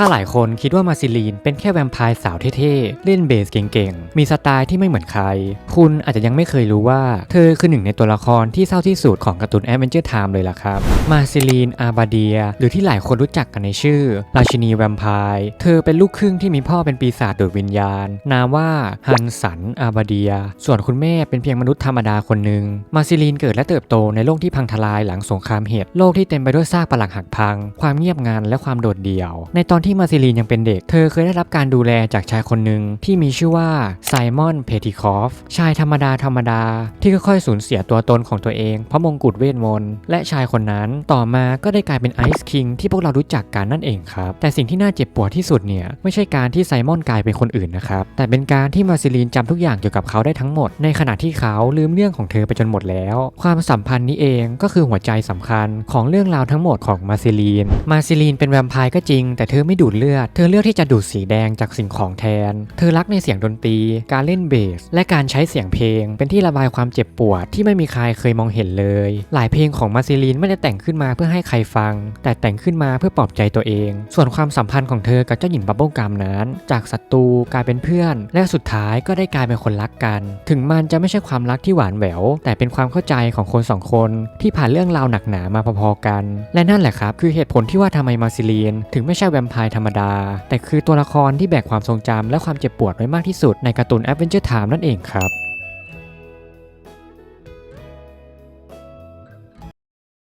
ถ้าหลายคนคิดว่ามาซิลีนเป็นแค่แวมไพร์สาวเท่ๆ เล่นเบสเก่งๆ มีสไตล์ที่ไม่เหมือนใคร คุณอาจจะยังไม่เคยรู้ว่า เธอคือหนึ่งในตัวละครที่เศร้าที่สุดของการ์ตูนแอดเวนเจอร์ไทม์เลยล่ะครับ มาซิลีนอาบาเดีย หรือที่หลายคนรู้จักกันในชื่อ ราชินีแวมไพร์เธอเป็นลูกครึ่งที่มีพ่อเป็นปีศาจดูดวิญญาณ นามว่าฮันสันอาบาเดีย ส่วนคุณแม่เป็นเพียงมนุษย์ธรรมดาคนหนึ่งมาซิลีนเกิดและเติบโตในโลกที่พังทลายหลังสงครามเห็ดโลกที่เต็มไปด้วยซากปรักหักพัง ความเงียบงันและความโดดเดี่ยว ในตอนที่ที่มาซิลีนยังเป็นเด็ก เธอเคยได้รับการดูแลจากชายคนหนึ่งที่มีชื่อว่าไซมอน เพติคอฟ ชายธรรมดาธรรมดา ที่ค่อยๆสูญเสียตัวตนของตัวเอง เพราะมงกุฎเวทมนต์ และชายคนนั้นต่อมาก็ได้กลายเป็นไอซ์คิงที่พวกเรารู้จักกันนั่นเองครับ แต่สิ่งที่น่าเจ็บปวดที่สุดเนี่ย ไม่ใช่การที่ไซมอนกลายเป็นคนอื่นนะครับ แต่เป็นการที่มาซิลีนจำทุกอย่างเกี่ยวกับเขาได้ทั้งหมด ในขณะที่เขาลืมเรื่องของเธอไปจนหมดแล้ว ความสัมพันธ์นี้เองก็คือหัวใจสำคัญของเรื่องราวทั้งหมดของมาซิลีน มาซิลีนเป็นแวมไพร์ก็จริง แต่เธอไม่ดูดเลือด เธอเลือกที่จะดูดสีแดงจากสิ่งของแทน เธอรักในเสียงดนตรี การเล่นเบส และการใช้เสียงเพลง เป็นที่ระบายความเจ็บปวดที่ไม่มีใครเคยมองเห็นเลย หลายเพลงของมาซิลีนไม่ได้แต่งขึ้นมาเพื่อให้ใครฟัง แต่แต่งขึ้นมาเพื่อปลอบใจตัวเอง ส่วนความสัมพันธ์ของเธอกับเจ้าหญิงบับเบิลกัมนั้น จากศัตรูกลายเป็นเพื่อน และสุดท้ายก็ได้กลายเป็นคนรักกัน ถึงมันจะไม่ใช่ความรักที่หวานแหวว แต่เป็นความเข้าใจของคนสองคน ที่ผ่านเรื่องราวหนักหนามาพอๆกัน และนั่นแหละครับคือเหตุผลที่ว่าทำไมมาซิลีนถึงไม่ใช่แวมไพายธรรมดา แต่คือตัวละครที่แบกความทรงจำและความเจ็บปวดไว้มากที่สุดในการ์ตูน Adventure Time นั่นเองครับ